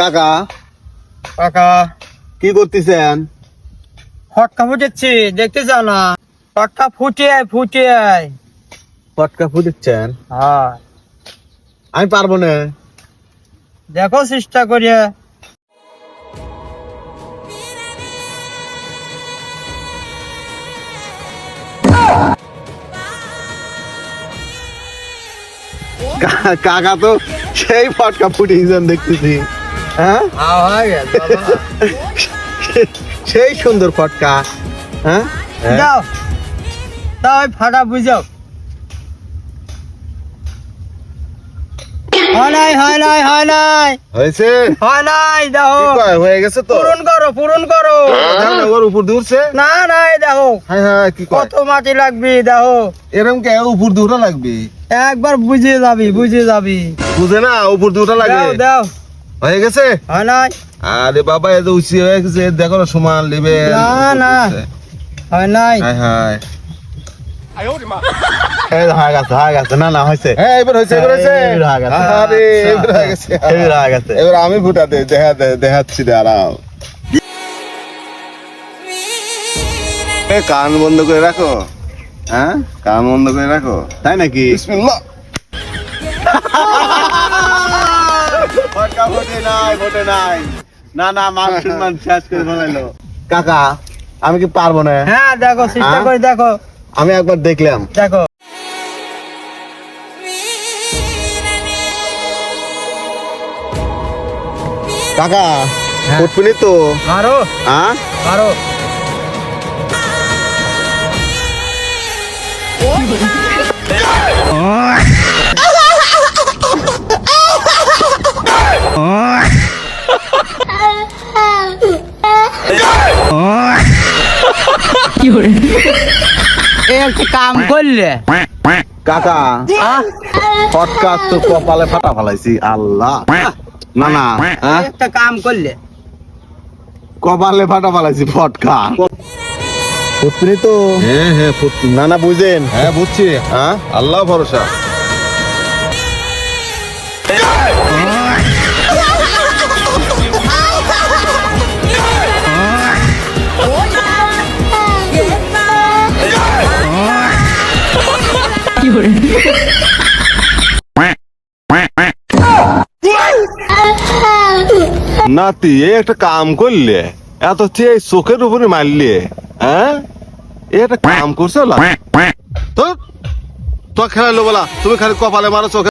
কাকা। কাকা। কি করতেছেন? ফটকা ফুটেছি দেখতে চাও না। ফটকা ফুটে আয় ফুটে আয় পটকা ফুটেছেন? হ্যাঁ। আমি পারব না। দেখো চেষ্টা করিয়া। কাকা তো সেই ফটকা ফুটিয়েছেন দেখতেছি। হ্যাঁ? হ্যাঁ হয়ে। সেই সুন্দর ফটকা হ্যাঁ? হ্যাঁ। যাও। দাও ফাটা বুঝাও। হয় নাই হয় নাই হয় নাই। হয়েছে? হয় নাই দেখো। হয়ে গেছে তো? পূরণ করো পূরণ করো। ওর উপর দূরছে না নাই দেখো। হ্যাঁ হ্যাঁ কি কত মাটি লাগবে দেখো। এরকম কে উপর লাগবে? একবার বুঝে যাবি বুঝে যাবি। বুঝে না উপর দূরটা লাগে দাও দাও। হয়ে গেছে? হয় নাই। আরে বাবা এত উচি হয়ে গেছে দেখো না সমান লিবে না, না। হয় নাই। হয়ে হয়ে। গেছে না না হয়েছে। এবার হয়েছে এবার হয়েছে। এবার গেছে। আরে এবার গেছে। এবার গেছে। এবার আমি ফুটা দে দেখা দে দেখাচ্ছি কান বন্ধ করে রাখো। হ্যাঁ? কান বন্ধ করে রাখো। তাই নাকি? বিসমিল্লাহ। ফটকা নাই ফোটে নাই। না না মান সম্মান শেষ করে ফেলাইলো। কাকা আমি কি পারব না? হ্যাঁ দেখো চেষ্টা হ্যাঁ? করে দেখো। আমি একবার দেখলাম। দেখো। কাকা হ্যাঁ। ফুটপুনি তো? মারো। হ্যাঁ মারো। একটা কাম করলে? কাকা হ্যাঁ? তো কপালে ফাটা ফেলাইছি আল্লাহ। না না হ্যাঁ? একটা কাম করলে। কপালে ফাটা ফেলাইছি ফটকা। তো। হ্যাঁ হ্যাঁ না না বুঝেন। হ্যাঁ বুঝছি। হ্যাঁ আল্লাহ ভরসা। নাতি, এই একটা কাম করলে, এত চেয়ে চোখের উপরে মারলে হ্যাঁ? একটা কাম করছ তো তো খেলাইলো বলা, তুমি খালি কপালে মারো, চোখে